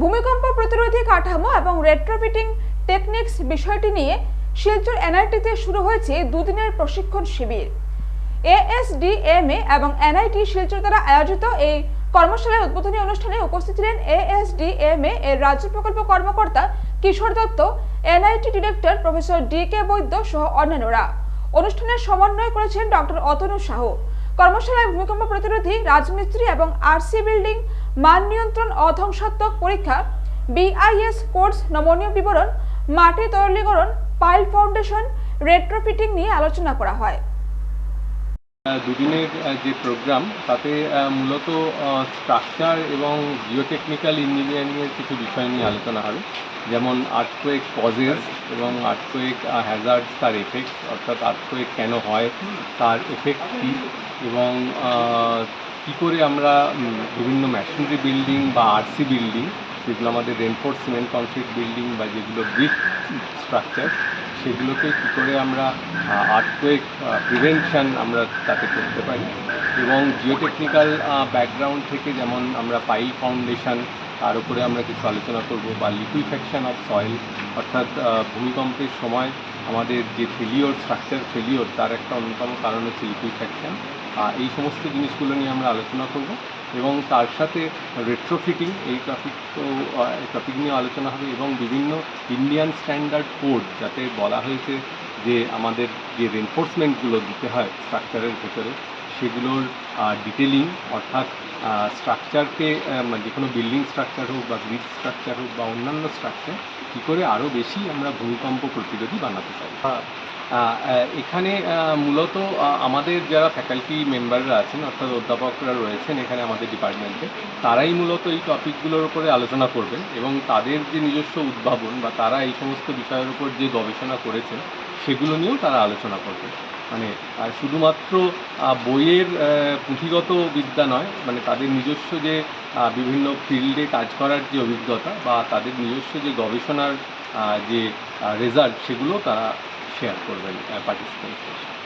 ভূমিকম্প প্রতিরোধী কাঠামো এবং রেট্রোফিটিং টেকনিক্স বিষয়টি নিয়ে শিলচর এনআইটিতে শুরু হয়েছে দুদিনের প্রশিক্ষণ শিবির। এএসডিএমএ এবং এনআইটি শিলচর দ্বারা আয়োজিত এই কর্মশালার উদ্বোধনী অনুষ্ঠানে উপস্থিত ছিলেন এএসডিএমএ এর রাজ্য প্রকল্প কর্মকর্তা Kishore Dutta NIT director professor D K Baidya সহ অন্যান্যরা। অনুষ্ঠানের সমন্বয় করেছেন ডক্টর অতনু সাহু। কর্মশালায় ভূমিকম্প প্রতিরোধী রাজমিস্ত্রি এবং আরসি বিল্ডিং মান নিয়ন্ত্রণ অধ্বংসাত্মক পরীক্ষা বিআইএস কোর্স নমনীয় বিবরণ মাটি তরলীকরণ, পাইল ফাউন্ডেশন, রেট্রোফিটিং নিয়ে আলোচনা করা হয়। দুদিনের যে প্রোগ্রাম তাতে মূলত স্ট্রাকচার এবং জিওটেকনিক্যাল ইঞ্জিনিয়ারিংয়ের কিছু বিষয় নিয়ে আলোচনা হবে। যেমন আর্থকোয়েক কজেস এবং আর্থকোয়েক হ্যাজার্ড তার এফেক্ট অর্থাৎ আর্থকোয়েক কেন হয়, তার এফেক্ট কী এবং কী করে আমরা বিভিন্ন মেশিনারি বিল্ডিং বা আরসি বিল্ডিং যেগুলো আমাদের রেনফোর্স সিমেন্ট কনক্রিট বিল্ডিং বা যেগুলো ব্রিক স্ট্রাকচার সেগুলোকে কী করে আমরা আর্থকোয়েক প্রিভেনশন আমরা তাতে করতে পারি এবং জিওটেকনিক্যাল ব্যাকগ্রাউন্ড থেকে যেমন আমরা পাইল ফাউন্ডেশন তার উপরে আমরা কিছু আলোচনা করব বা লিকুইফ্যাকশন অফ সয়েল অর্থাৎ ভূমিকম্পের সময় আমাদের যে ফেলিওর স্ট্রাকচার ফেলিওর তার একটা অন্যতম কারণ হচ্ছে লিকুইফ্যাকশন এই সমস্ত জিনিসগুলো নিয়ে আমরা আলোচনা করব। এবং তার সাথে রেট্রোফিটিং এই টপিক তো টপিক নিয়ে আলোচনা হবে এবং বিভিন্ন ইন্ডিয়ান স্ট্যান্ডার্ড কোড যাতে বলা হয়েছে যে আমাদের যে রেনফোর্সমেন্টগুলো দিতে হয় স্ট্রাকচারের ভেতরে সেগুলোর ডিটেলিং অর্থাৎ স্ট্রাকচারকে মানে যে কোনো বিল্ডিং স্ট্রাকচার হোক বা গ্রিড স্ট্রাকচার হোক বা অন্যান্য স্ট্রাকচার কী করে আরও বেশি আমরা ভূমিকম্প প্রতিরোধী বানাতে পারি? আহ, এখানে মূলত আমাদের যারা ফ্যাকাল্টি মেম্বাররা আছেন অর্থাৎ অধ্যাপকরা রয়েছেন এখানে আমাদের ডিপার্টমেন্টে তারাই মূলত এই টপিকগুলোর উপরে আলোচনা করবেন এবং তাদের যে নিজস্ব উদ্ভাবন বা তারা এই সমস্ত বিষয়ের উপর যে গবেষণা করেছেন সেগুলো নিয়েও তারা আলোচনা করবেন। মানে আর শুধুমাত্র বইয়ের পুঁথিগত বিদ্যা নয় মানে তাদের নিজস্ব যে বিভিন্ন ফিল্ডে কাজ করার যে অভিজ্ঞতা বা তাদের নিজস্ব যে গবেষণার যে রেজাল্ট, সেগুলো তারা শেয়ার করবেন পার্টিসিপেন্টদের